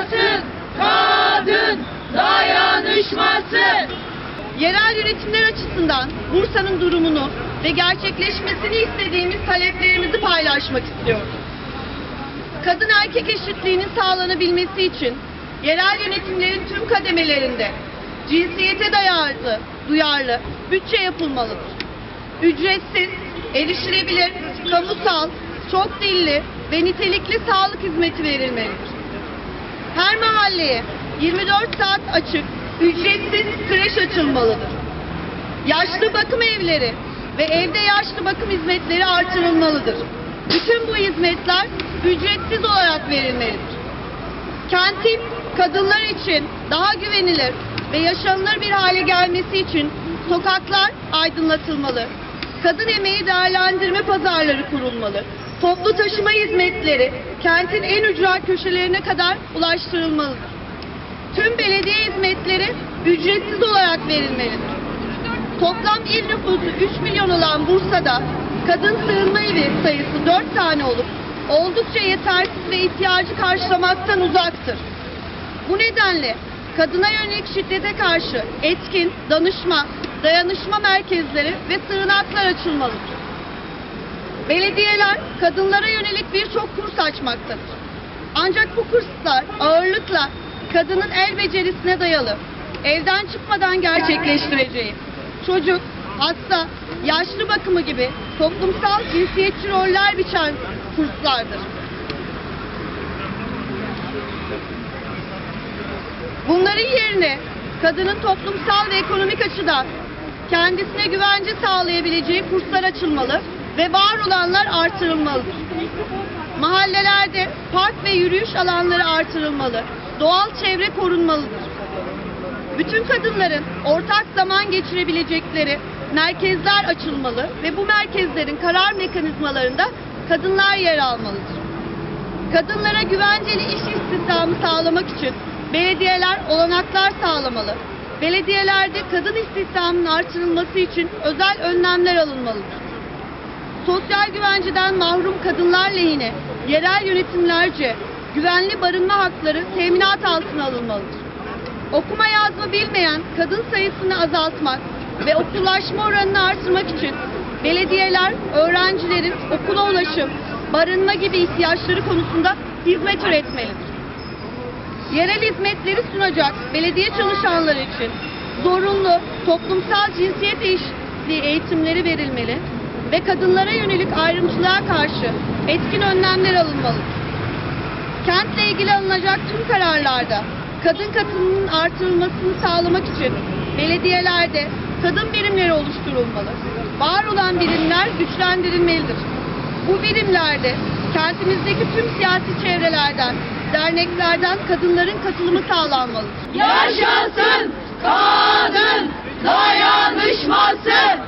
olmasın. Kadın dayanışması. Yerel yönetimler açısından Bursa'nın durumunu ve gerçekleşmesini istediğimiz taleplerimizi paylaşmak istiyoruz. Kadın erkek eşitliğinin sağlanabilmesi için yerel yönetimlerin tüm kademelerinde cinsiyete dayalı, duyarlı bütçe yapılmalıdır. Ücretsiz, erişilebilir, kamusal, çok dilli ve nitelikli sağlık hizmeti verilmelidir. Her mahalleye 24 saat açık, ücretsiz kreş açılmalıdır. Yaşlı bakım evleri ve evde yaşlı bakım hizmetleri artırılmalıdır. Bütün bu hizmetler ücretsiz olarak verilmelidir. Kentin kadınlar için daha güvenilir ve yaşanılır bir hale gelmesi için sokaklar aydınlatılmalı. Kadın emeği değerlendirme pazarları kurulmalı. Toplu taşıma hizmetleri kentin en ücra köşelerine kadar ulaştırılmalıdır. Tüm belediye hizmetleri ücretsiz olarak verilmelidir. Toplam il nüfusu 3 milyon olan Bursa'da kadın sığınma evi sayısı 4 tane olup oldukça yetersiz ve ihtiyacı karşılamaktan uzaktır. Bu nedenle kadına yönelik şiddete karşı etkin, danışma, dayanışma merkezleri ve sığınaklar açılmalıdır. Belediyeler kadınlara yönelik birçok kurs açmaktadır. Ancak bu kurslar ağırlıkla kadının el becerisine dayalı, evden çıkmadan gerçekleştireceği, çocuk, hasta, yaşlı bakımı gibi toplumsal cinsiyetçi roller biçen kurslardır. Bunların yerine kadının toplumsal ve ekonomik açıdan kendisine güvence sağlayabileceği kurslar açılmalı ve var olanlar artırılmalıdır. Mahallelerde park ve yürüyüş alanları artırılmalı, doğal çevre korunmalıdır. Bütün kadınların ortak zaman geçirebilecekleri merkezler açılmalı ve bu merkezlerin karar mekanizmalarında kadınlar yer almalıdır. Kadınlara güvenceli iş istihdamı sağlamak için belediyeler olanaklar sağlamalı. Belediyelerde kadın istihdamının artırılması için özel önlemler alınmalıdır. Sosyal güvenceden mahrum kadınlar lehine yerel yönetimlerce güvenli barınma hakları teminat altına alınmalıdır. Okuma yazma bilmeyen kadın sayısını azaltmak ve okullaşma oranını artırmak için belediyeler öğrencilerin okula ulaşım, barınma gibi ihtiyaçları konusunda hizmet üretmelidir. Yerel hizmetleri sunacak belediye çalışanları için zorunlu toplumsal cinsiyet eşitliği eğitimleri verilmeli ve kadınlara yönelik ayrımcılığa karşı etkin önlemler alınmalıdır. Kentle ilgili alınacak tüm kararlarda kadın katılımının artırılmasını sağlamak için belediyelerde kadın birimleri oluşturulmalı. Var olan birimler güçlendirilmelidir. Bu birimlerde kentimizdeki tüm siyasi çevrelerden, derneklerden kadınların katılımı sağlanmalıdır. Yaşasın kadın dayanışması.